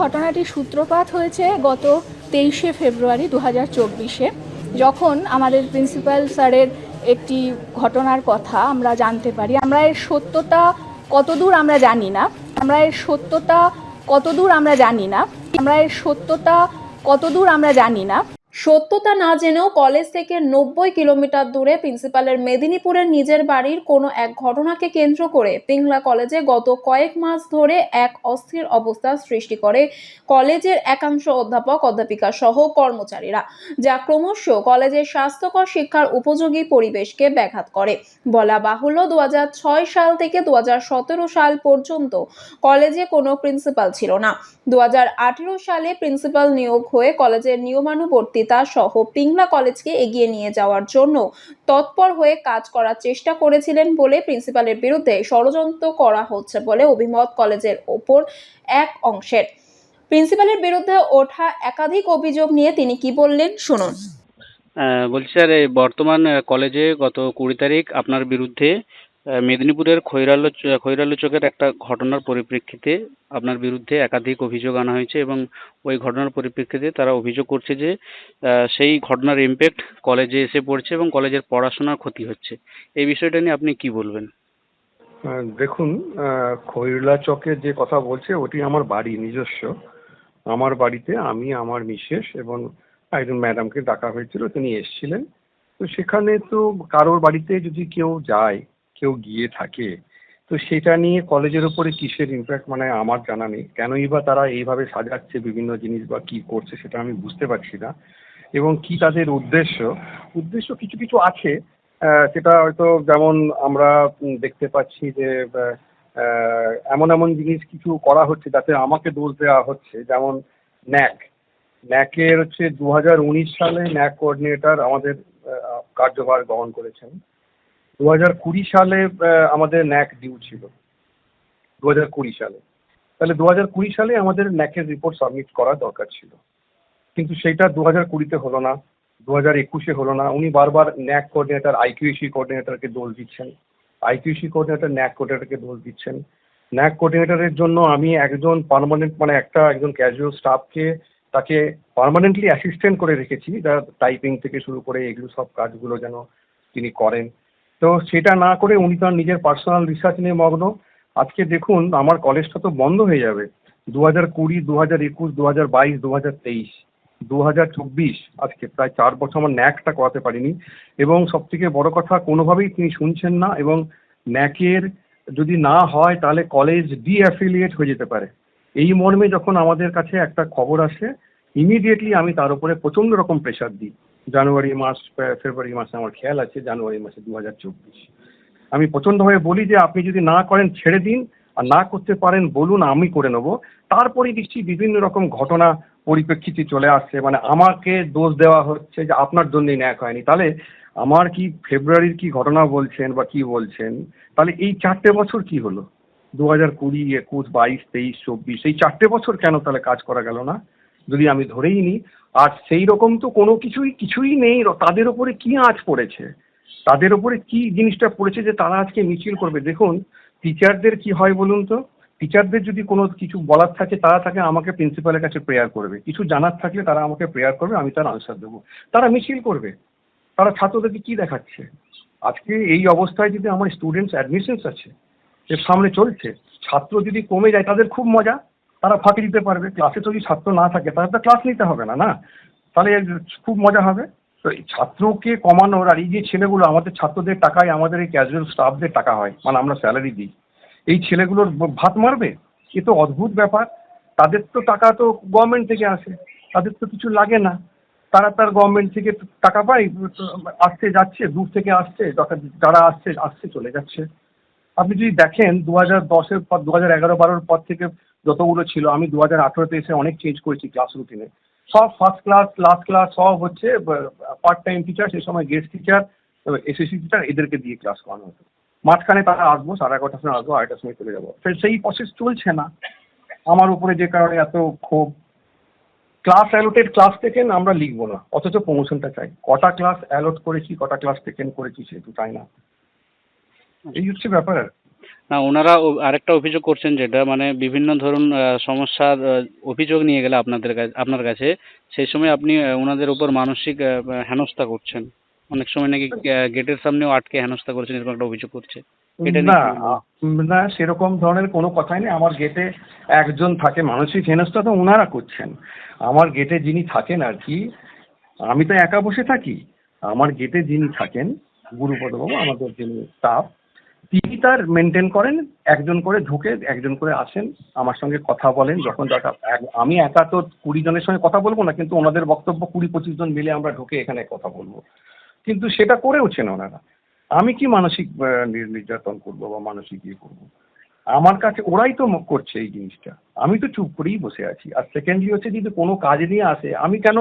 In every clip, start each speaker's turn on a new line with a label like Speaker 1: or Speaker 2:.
Speaker 1: ঘটনাটির সূত্রপাত হয়েছে গত তেইশে ফেব্রুয়ারি দু হাজার চব্বিশে। যখন আমাদের প্রিন্সিপাল স্যারের একটি ঘটনার কথা আমরা জানতে পারি, আমরা এর সত্যতা কতদূর আমরা জানি না, আমরা এর সত্যতা কতদূর আমরা জানি না, আমরা এর সত্যতা কতদূর আমরা জানি না
Speaker 2: সত্যতা না জেনেও কলেজ থেকে নব্বই কিলোমিটার দূরে প্রিন্সিপালের মেদিনীপুরের নিজের বাড়ির কোনো এক ঘটনাকে কেন্দ্র করে পিংলা কলেজে গত কয়েক মাস ধরে এক অস্থির অবস্থার সৃষ্টি করে কলেজের একাংশ অধ্যাপক, অধ্যাপিকা সহ কর্মচারীরা, যা ক্রমশ কলেজের স্বাস্থ্যকর শিক্ষার উপযোগী পরিবেশকে ব্যাঘাত করে। বলা বাহুল্য দু হাজার ছয় সাল থেকে দু হাজার সতেরো সাল পর্যন্ত কলেজে কোনো প্রিন্সিপাল ছিল না। দু হাজার আঠেরো সালে প্রিন্সিপাল নিয়োগ হয়ে কলেজের নিয়মানুবর্তিতা সহ পিংলা কলেজকে এগিয়ে নিয়ে যাওয়ার জন্য তৎপর হয়ে কাজ করার চেষ্টা করেছিলেন বলে প্রিন্সিপালের বিরুদ্ধে ষড়যন্ত্র করা হচ্ছে বলে অভিমত কলেজের ওপর এক অংশের। প্রিন্সিপালের বিরুদ্ধে ওঠা একাধিক অভিযোগ নিয়ে তিনি কি বললেন, শুনুন।
Speaker 3: বলছি স্যার বর্তমান কলেজে গত কুড়ি তারিখ আপনার বিরুদ্ধে মেদিনীপুরের খৈরালো খৈরালো চকের একটা ঘটনার পরিপ্রেক্ষিতে আপনার বিরুদ্ধে একাধিক অভিযোগ আনা হয়েছে এবং ওই ঘটনার পরিপ্রেক্ষিতে তারা অভিযোগ করছে যে সেই ঘটনার ইমপ্যাক্ট কলেজে এসে পড়ছে এবং কলেজের পড়াশোনার ক্ষতি হচ্ছে। এই বিষয়টা নিয়ে আপনি কি বলবেন?
Speaker 4: দেখুন খৈরলা চকে যে কথা বলছে, ওটি আমার বাড়ি, নিজস্ব। আমার বাড়িতে আমি, আমার মিসেস এবং একজন ম্যাডামকে ডাকা হয়েছিল, তিনি এসেছিলেন। তো সেখানে তো কারোর বাড়িতে যদি কেউ যায় কেউ গিয়ে থাকে। তো সেটা নিয়ে কলেজের ওপরে কিসের ইমপ্যাক্ট মানে আমার জানা নেই। কেনই বা তারা এইভাবে সাজাচ্ছে বিভিন্ন জিনিস বা কি করছে সেটা আমি বুঝতে পারছি না। এবং কি তাদের উদ্দেশ্য? উদ্দেশ্য কিছু কিছু আছে। সেটা হয়তো যেমন আমরা দেখতে পাচ্ছি যে এমন এমন জিনিস কিছু করা হচ্ছে যাতে আমাকে দোষ দেওয়া হচ্ছে। যেমন ন্যাক। ন্যাকের হচ্ছে দু হাজার উনিশ সালে ন্যাক কোঅর্ডিনেটর আমাদের কার্যভার গ্রহণ করেছেন। দু হাজার কুড়ি সালে আমাদের ন্যাক ডিউ ছিল। দু হাজার কুড়ি সালে। তাহলে দু হাজার কুড়ি সালে আমাদের ন্যাকের রিপোর্ট সাবমিট করা দরকার ছিল। কিন্তু সেইটা দু হাজার কুড়িতে হলো না, দু হাজার একুশে হলো না। উনি বারবার ন্যাক কোঅর্ডিনেটর আইকিউসি কোঅর্ডিনেটরকে দোষ দিচ্ছেন। আইকিউসি কোঅর্ডিনেটর ন্যাক কোঅর্ডিনেটরকে দোষ দিচ্ছেন। ন্যাক কোঅর্ডিনেটরের জন্য আমি একজন পার্মানেন্ট মানে একটা একজন ক্যাজুয়াল স্টাফকে তাকে পার্মানেন্টলি অ্যাসিস্ট্যান্ট করে রেখেছি। যা টাইপিং থেকে শুরু করে এগুলো সব কাজগুলো যেন তিনি করেন। তো সেটা না করে উনি তার নিজের পার্সোনাল রিসার্চ নিয়ে মগ্ন। আজকে দেখুন, আমার কলেজটা তো বন্ধ হয়ে যাবে। দু হাজার কুড়ি দু হাজার একুশ দু হাজার বাইশ দু হাজার তেইশ দু হাজার চব্বিশ আজকে। প্রায় চার বছর আমার ন্যাকটা করাতে পারিনি। এবং সবথেকে বড় কথা, কোনোভাবেই তিনি শুনছেন না এবং ন্যাকের যদি না হয়, তাহলে কলেজ ডি অ্যাফিলিয়েট হয়ে যেতে পারে। এই মর্মে যখন আমাদের কাছে একটা খবর আসে ইমিডিয়েটলি আমি তার উপরে প্রচণ্ড রকম প্রেশার দিই। জানুয়ারি মাস, ফেব্রুয়ারি মাসে আমার খেয়াল আছে, জানুয়ারি মাসে দু হাজার চব্বিশ। আমি প্রচণ্ডভাবে বলি যে, আপনি যদি না করেন, ছেড়ে দিন, আর না করতে পারেন, বলুন, আমি করে নেব। তারপরে দেখছি বিভিন্ন রকম ঘটনা পরিপ্রেক্ষিতে চলে আসছে। মানে আমাকে দোষ দেওয়া হচ্ছে যে, আপনার জন্যই ন্যাক হয়নি। তাহলে আমার কি ফেব্রুয়ারির কি ঘটনা বলছেন বা কি বলছেন? তাহলে এই চারটে বছর কি হলো? দু হাজার কুড়ি, একুশ, বাইশ, তেইশ, চব্বিশ, এই চারটে বছর কেন তাহলে কাজ করা গেল না? যদি আমি ধরেই নিই, আর সেই রকম তো কোনো কিছুই কিছুই নেই তাদের ওপরে কি আঁচ পড়েছে? তাদের ওপরে কি জিনিসটা পড়েছে যে তারা আজকে মিছিল করবে? দেখুন টিচারদের কি হয় বলুন তো? টিচারদের যদি কোনো কিছু বলার থাকে, তারা থাকে আমাকে প্রিন্সিপালের কাছে প্রেয়ার করবে। কিছু জানার থাকলে তারা আমাকে প্রেয়ার করবে, আমি তার আনসার দেবো। তারা মিছিল করবে। তারা ছাত্রদেরকে কি দেখাচ্ছে? আজকে এই অবস্থায় যদি আমার স্টুডেন্টস অ্যাডমিশনস আছে, এর সামনে চলছে, ছাত্র যদি কমে যায়, তাদের খুব মজা। তারা ফাঁকি দিতে পারবে। ক্লাসে যদি ছাত্র না থাকে, তাহলে তো ক্লাস নিতে হবে না না? তাহলে খুব মজা হবে। তো এই ছাত্রকে কমানোর আর এই যে ছেলেগুলো, আমাদের ছাত্রদের টাকায় আমাদের এই ক্যাজুয়াল স্টাফদের টাকা হয় মানে আমরা স্যালারি দিই। এই ছেলেগুলোর ভাত মারবে? এ তো অদ্ভুত ব্যাপার। তাদের তো টাকা তো গভর্নমেন্ট থেকে আসে, তাদের তো কিছু লাগে না। তারা তার গভর্নমেন্ট থেকে টাকা পায়, আসতে যাচ্ছে, দূর থেকে আসছে যারা আসছে আসছে, চলে যাচ্ছে। আপনি যদি দেখেন দু হাজার দশের পর দু হাজার এগারো বারোর পর থেকে যতগুলো ছিল, আমি দু হাজার আঠেরোতে এসে অনেক চেঞ্জ করেছি ক্লাস রুটিনে সব ফার্স্ট ক্লাস লাস্ট ক্লাস সব হচ্ছে পার্ট টাইম টিচার সেই সময় গেস্ট টিচার এসএসসি টিচার এদেরকে দিয়ে ক্লাস করানো হতো। মাঝখানে তারা আসব, সাড়ে এগারোটার সময় আসব, আড়াইটার সময় চলে যাব। সেই প্রসেস চলছে না। আমার উপরে যে কারণে এত ক্ষোভ। ক্লাস অ্যালোটেড ক্লাস টেকেন আমরা লিখব না, অথচ প্রমোশনটা চাই। কটা ক্লাস অ্যালোট করেছি, কটা ক্লাস টেকেন করেছি সেটু চাই না। এই হচ্ছে ব্যাপার
Speaker 3: না ওনারা আরেকটা অভিযোগ করছেন যেটা মানে বিভিন্ন ধরুন সমস্যার অভিযোগ নিয়ে গেলে আপনাদের কাছে আপনার কাছে। সেই সময় আপনি ওনাদের উপর মানসিক হেনস্থা করছেন। অনেক সময় নাকি গেটের সামনেও আটকে হেনস্থা করছেন এরকম একটা অভিযোগ করছে।
Speaker 4: না না সেরকম ধরনের কোনো কথাই নেই। আমার গেটে একজন থাকে মানসিক হেনস্থা তো ওনারা করছেন। আমার গেটে যিনি থাকেন আর কি আমি তো একা বসে থাকি। আমার গেটে যিনি থাকেন গুরুপদবাবু আমাদের যিনি স্টাফ তিনি তার মেনটেন করেন, একজন করে ঢুকে, একজন করে আসেন, আমার সঙ্গে কথা বলেন, যখন দরকার আমি একা তো কুড়ি জনের সঙ্গে কথা বলব না, কিন্তু ওনাদের বক্তব্য কুড়ি পঁচিশ জন মিলে আমরা ঢুকে এখানে কথা বলব। কিন্তু সেটা করেওছেন ওনারা। আমি কি মানসিক নির্যাতন করব বা মানসিক ইয়ে করব? আমার কাছে, ওরাই তো করছে এই জিনিসটা। আমি তো চুপ করেই বসে আছি। আর সেকেন্ডলি হচ্ছে যদি কোনো কাজ নিয়ে আসে, আমি কেন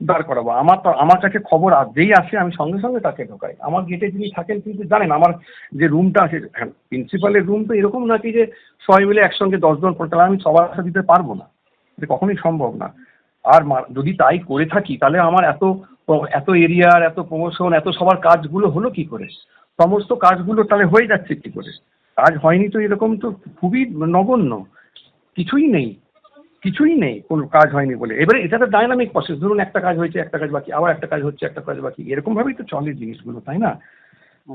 Speaker 4: দাঁড় করাবো। আমার তো আমার কাছে খবর যেই আসে, আমি সঙ্গে সঙ্গে তাকে ঢোকাই। আমার গেটে যিনি থাকেন কিন্তু জানেন, আমার যে রুমটা আছে হ্যাঁ প্রিন্সিপালের রুম তো এরকম নাকি যে সবাই মিলে একসঙ্গে দশজন পড়ে তাহলে আমি সবার আশা দিতে পারব না। এটা কখনোই সম্ভব না। আর যদি তাই করে থাকি, তাহলে আমার এত এত এরিয়ার এত প্রমোশন এত সবার কাজগুলো হলো কি করে? সমস্ত কাজগুলো তাহলে হয়ে যাচ্ছে কি করে? কাজ হয়নি তো এরকম তো খুবই নগণ্য। কিছুই নেই। কিছুই নেই কোনো কাজ হয়নি বলে। এবারে এটা তো ডাইনামিক প্রসেস ধরুন একটা কাজ হয়েছে একটা কাজ বাকি আবার একটা কাজ হচ্ছে একটা কাজ বাকি। এরকম ভাবেই তো চলে জিনিসগুলো তাই না?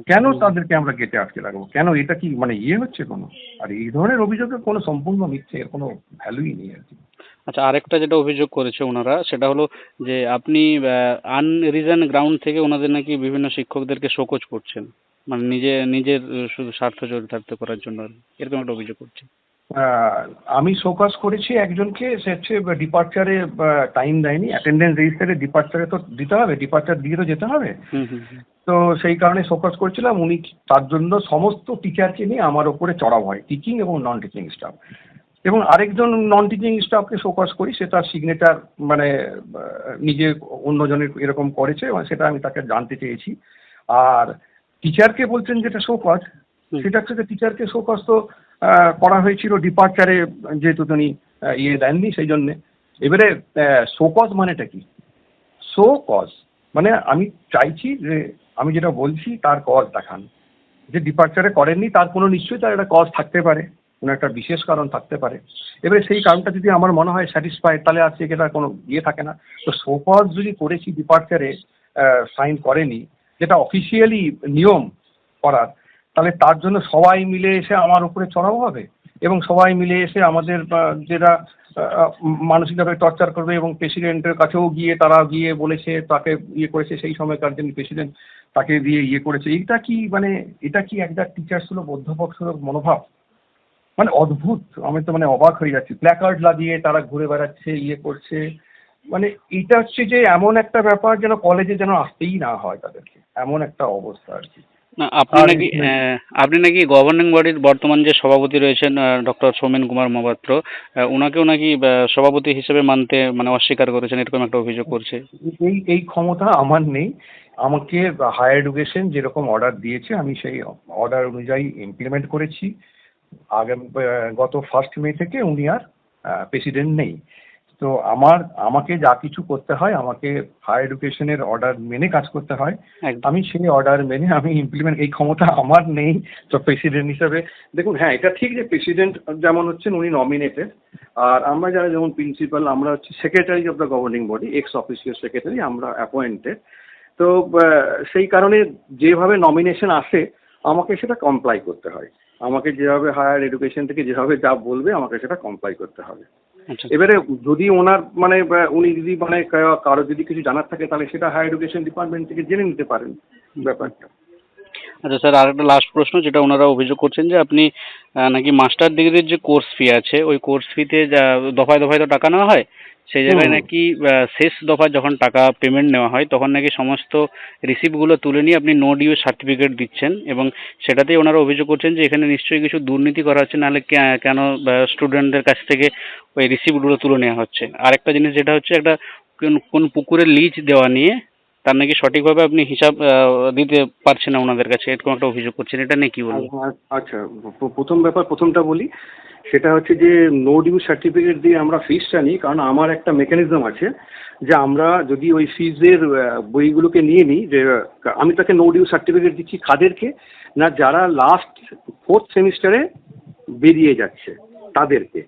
Speaker 4: কেন তাদেরকে আমরা গেটে আটকে রাখব? কেন এটা কি মানে ইয়ে হচ্ছে কোনো? আর এই ধরনের অভিযোগের কোনো সম্পূর্ণ মিথ্যে এর কোনো ভ্যালুই নেই আর কি।
Speaker 3: আচ্ছা আরেকটা যেটা অভিযোগ করেছে ওনারা সেটা হলো যে আপনি আনরিজন গ্রাউন্ড থেকে ওনাদের নাকি বিভিন্ন শিক্ষকদেরকে শোকজ করছেন। মানে নিজে নিজের শুধু স্বার্থ চরিতার্থ করার জন্য এরকম একটা অভিযোগ করছে।
Speaker 4: আমি শোকাস করেছি একজনকে সে হচ্ছে ডিপার্চারে টাইম দেয়নি অ্যাটেন্ডেন্স রেজিস্টারে ডিপার্চারে তো দিতে হবে ডিপার্চার দিয়ে তো যেতে হবে। তো সেই কারণে ফোকাস করেছিলাম উনি তার জন্য সমস্ত টিচারকে নিয়ে আমার ওপরে চড়াও হয় টিচিং এবং নন টিচিং স্টাফ এবং আরেকজন নন টিচিং স্টাফকে ফোকাস করি সে তার সিগনেচার মানে নিজে অন্যজনের এরকম করেছে এবং সেটা আমি তাকে জানতে চেয়েছি। আর টিচারকে বলছেন যেটা শোকজ সেটা হচ্ছে টিচারকে শোকজ তো করা হয়েছিল ডিপার্চারে যেহেতু তিনি ইয়ে দেননি সেই জন্যে। এবারে শোকজ মানেটা কি? শো কজ মানে আমি চাইছি যে, আমি যেটা বলছি তার কজ দেখান। যে ডিপার্চারে করেননি, তার কোনো নিশ্চয়ই তার একটা কজ থাকতে পারে, কোনো একটা বিশেষ কারণ থাকতে পারে। এবারে সেই কারণটা যদি আমার মনে হয় স্যাটিসফাইড তাহলে আর সেটা কোনো ইয়ে থাকে না। তো শো কজ যদি করেছি ডিপার্চারে সাইন করেনি, যেটা অফিসিয়ালি নিয়ম করার তাহলে তার জন্য সবাই মিলে এসে আমার উপরে চড়াও হবে এবং সবাই মিলে এসে আমাদের যেটা মানসিকভাবে টর্চার করবে এবং প্রেসিডেন্টের কাছেও গিয়ে তারা গিয়ে বলেছে, তাকে ইয়ে করেছে, সেই সময়কার যিনি প্রেসিডেন্ট তাকে দিয়ে ইয়ে করেছে। এটা কি মানে এটা কি একটা টিচার সুলভ অধ্যাপক সুলভ মনোভাব? মানে অদ্ভুত, আমি তো মানে অবাক হয়ে যাচ্ছি। প্ল্যাকার্ড লাগিয়ে তারা ঘুরে বেড়াচ্ছে ইয়ে করছে। মানে এটা হচ্ছে যে এমন একটা ব্যাপার যেন কলেজে যেন আসতেই না হয় তাদেরকে। এমন একটা অবস্থা আর কি।
Speaker 3: না আপনি নাকি আপনি নাকি গভর্নিং বডির বর্তমান যে সভাপতি রয়েছেন ডক্টর সৌমেন কুমার মহাপাত্র ওনাকেও নাকি সভাপতি হিসেবে মানতে মানে অস্বীকার করেছেন এরকম একটা অভিযোগ করছে।
Speaker 4: এই এই ক্ষমতা আমার নেই। আমাকে হায়ার এডুকেশন যেরকম অর্ডার দিয়েছে আমি সেই অর্ডার অনুযায়ী ইমপ্লিমেন্ট করেছি। আগামী গত ফার্স্ট মে থেকে উনি আর প্রেসিডেন্ট নেই। তো আমার আমাকে যা কিছু করতে হয় আমাকে হায়ার এডুকেশনের অর্ডার মেনে কাজ করতে হয়। আমি সেই অর্ডার মেনে আমি ইমপ্লিমেন্ট এই ক্ষমতা আমার নেই। তো প্রেসিডেন্ট হিসাবে দেখুন হ্যাঁ এটা ঠিক যে প্রেসিডেন্ট যেমন হচ্ছেন উনি নমিনেটেড আর আমরা যারা যেমন প্রিন্সিপাল আমরা হচ্ছে secretary of the governing body ex official secretary আমরা অ্যাপয়েন্টেড তো সেই কারণে যেভাবে নমিনেশন আসে আমাকে সেটা কমপ্লাই করতে হয়। আমাকে যেভাবে হায়ার এডুকেশন থেকে যেভাবে যা বলবে আমাকে সেটা কমপ্লাই করতে হবে। এবারে যদি ওনার মানে উনি যদি মানে কারও যদি কিছু জানার থাকে তাহলে সেটা হায়ার এডুকেশন ডিপার্টমেন্ট থেকে জেনে নিতে পারেন ব্যাপারটা।
Speaker 3: আচ্ছা স্যার আরেকটা লাস্ট প্রশ্ন যেটা ওনারা অভিযোগ করছেন যে আপনি নাকি মাস্টার ডিগ্রির যে কোর্স ফি আছে ওই কোর্স ফিতে যা দফায় দফায় তো টাকা নেওয়া হয় সেই জায়গায় নাকি শেষ দফায় যখন টাকা পেমেন্ট নেওয়া হয় তখন নাকি সমস্ত রিসিপ্টগুলো তুলে নিয়ে আপনি নো ডিউ সার্টিফিকেট দিচ্ছেন এবং সেটাতেই ওনারা অভিযোগ করছেন যে এখানে নিশ্চয়ই কিছু দুর্নীতি করা হচ্ছে নাহলে কেন স্টুডেন্টদের কাছ থেকে ওই রিসিপ্টগুলো তুলে নেওয়া হচ্ছে? আরেকটা জিনিস যেটা হচ্ছে একটা কোন- কোন পুকুরের লিজ দেওয়া নিয়ে তার নাকি সঠিকভাবে আপনি হিসাব দিতে পারছেন না ওনাদের কাছে? এরকম একটা অভিযোগ করছেন, এটা নিয়ে কি বলব
Speaker 4: আ- আচ্ছা প্রথম ব্যাপার প্রথমটা বলি, সেটা হচ্ছে যে নো ডিউ সার্টিফিকেট দিয়ে আমরা ফিসটা নিই, কারণ আমার একটা মেকানিজম আছে যে আমরা যদি ওই ফিজের বইগুলোকে নিয়ে নিই, যে, আমি তাকে নো ডিউ সার্টিফিকেট দিচ্ছি কাদেরকে, না যারা লাস্ট ফোর্থ সেমিস্টারে বেরিয়ে যাচ্ছে তাদেরকে।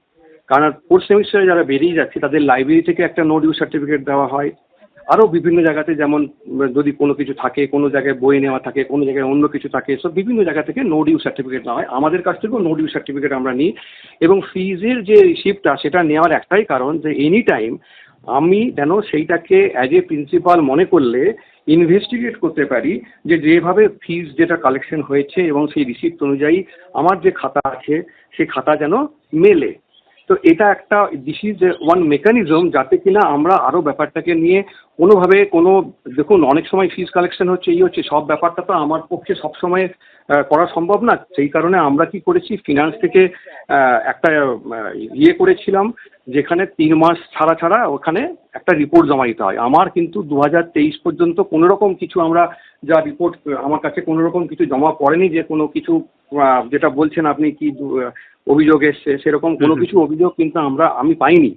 Speaker 4: কারণ ফোর্থ সেমিস্টারে যারা বেরিয়ে যাচ্ছে, তাদের লাইব্রেরি থেকে একটা নো ডিউ সার্টিফিকেট দেওয়া হয়। আরও বিভিন্ন জায়গাতে যেমন, যদি কোনো কিছু থাকে, কোনো জায়গায় বই নেওয়া থাকে, কোনো জায়গায় অন্য কিছু থাকে, সব বিভিন্ন জায়গা থেকে নো ডিউ সার্টিফিকেট নেওয়া হয়। আমাদের কাছ থেকেও নো ডিউ সার্টিফিকেট আমরা নিই এবং ফিজের যে রিসিপ্টটা সেটা নেওয়ার একটাই কারণ যে এনি টাইম আমি যেন সেইটাকে অ্যাজ এ প্রিন্সিপাল মনে করলে ইনভেস্টিগেট করতে পারি যে যেভাবে ফিজ যেটা কালেকশন হয়েছে এবং সেই রিসিপ্ট অনুযায়ী আমার যে খাতা আছে সেই খাতা যেন মেলে। তো এটা একটা দিস ইজ ওয়ান মেকানিজম যাতে কিনা আমরা আরও ব্যাপারটাকে নিয়ে কোনোভাবে কোনো, দেখুন, অনেক সময় ফিজ কালেকশন হচ্ছে, এই হচ্ছে, সব ব্যাপারটা তো আমার পক্ষে সবসময় করা সম্ভব না। সেই কারণে আমরা কি করেছি ফিনান্স থেকে একটা ইয়ে করেছিলাম, যেখানে তিন মাস ছাড়া ছাড়া ওখানে একটা রিপোর্ট জমা দিতে হয়। আমার কিন্তু দু হাজার তেইশ পর্যন্ত কোনো রকম কিছু আমরা যা রিপোর্ট আমার কাছে কোনো রকম কিছু জমা পড়েনি, যে কোনো কিছু যেটা বলছেন আপনি কি অভিযোগ এসছে সেরকম কোনো। কিছু অভিযোগ কিন্তু আমরা আমি পাইনি।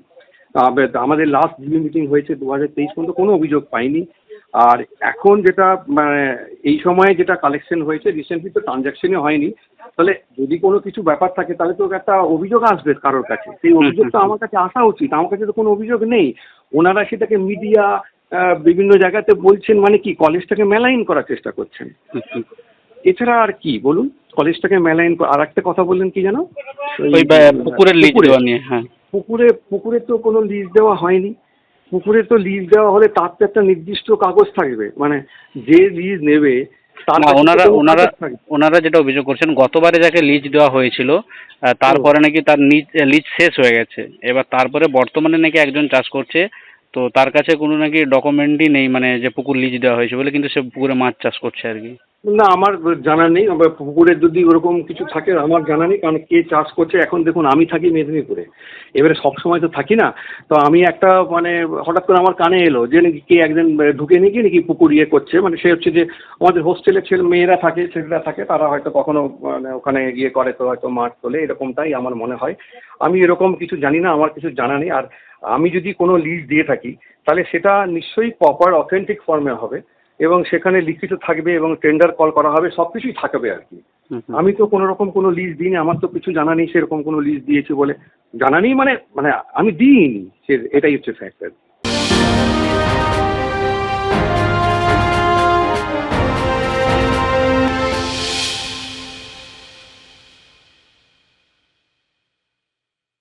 Speaker 4: আমাদের লাস্ট জিবি মিটিং হয়েছে দু হাজার তেইশ পর্যন্ত কোনো অভিযোগ পাইনি। আর এখন যেটা মানে এই সময়ে যেটা কালেকশন হয়েছে রিসেন্টলি তো ট্রানজ্যাকশনই হয়নি। তাহলে যদি কোনো কিছু ব্যাপার থাকে তাহলে তো একটা অভিযোগ আসবে কারোর কাছে। সেই অভিযোগটা আমার কাছে আসা উচিত। আমার কাছে তো কোনো অভিযোগ নেই। ওনারা সেটাকে মিডিয়া বিভিন্ন জায়গাতে বলছেন মানে কি কলেজটাকে মেলাইন করার চেষ্টা করছেন। এছাড়া আর কি বলুন? কলেজটাকে মেলাইন আর একটা কথা বললেন কি জানো
Speaker 3: ওই পুকুরের লিজ। দেওয়া নিয়ে হ্যাঁ।
Speaker 4: পুকুরে পুকুরে তো কোনো লিজ দেওয়া হয়নি। পুকুরে তো লিজ দেওয়া হলে তার তো একটা নির্দিষ্ট কাগজ থাকবে। মানে যে লিজ নেবে
Speaker 3: ওনারা ওনারা ওনারা যেটা অভিযোগ করছেন গতবারে যাকে লিজ দেওয়া হয়েছিল তারপরে নাকি তার লিজ শেষ হয়ে গেছে। এবার তারপরে বর্তমানে নাকি একজন চাষ করছে তো তার কাছে কোনো নাকি ডকুমেন্টই নেই মানে যে পুকুর লিজ দেওয়া হয়েছে বলে কিন্তু সে পুকুরে মাছ চাষ করছে আর কি।
Speaker 4: না, আমার জানা নেই আবার পুকুরে যদি ওরকম কিছু থাকে, আমার জানা নেই, কারণ কে চাষ করছে, এখন দেখুন আমি থাকি মেদিনীপুরে। এবারে সব সময় তো থাকি না, তো আমি একটা মানে হঠাৎ করে আমার কানে এলো যে নাকি কে একজন ঢুকে গিয়ে নাকি পুকুর ইয়ে করছে মানে সে হচ্ছে যে আমাদের হোস্টেলের ছেলে, মেয়েরা থাকে, ছেলেরা থাকে, তারা হয়তো কখনো মানে ওখানে গিয়ে করে, তো হয়তো মাঠ তোলে, এরকমটাই আমার মনে হয়। আমি এরকম কিছু জানি না, আমার কিছু জানা নেই, আর আমি যদি কোনো লিজ দিয়ে থাকি, তাহলে সেটা নিশ্চয়ই প্রপার অথেন্টিক ফর্মে হবে। এবং সেখানে লিখিত থাকবে এবং টেন্ডার কল করা হবে সব কিছুই থাকবে আর কি। আমি তো কোনো রকম কোনো লিস্ট দিইনি আমার তো কিছু জানা নেই সেরকম কোনো লিস্ট দিয়েছে বলে। জানা নেই মানে মানে আমি দিইনি সে এটাই হচ্ছে ফ্যাক্টর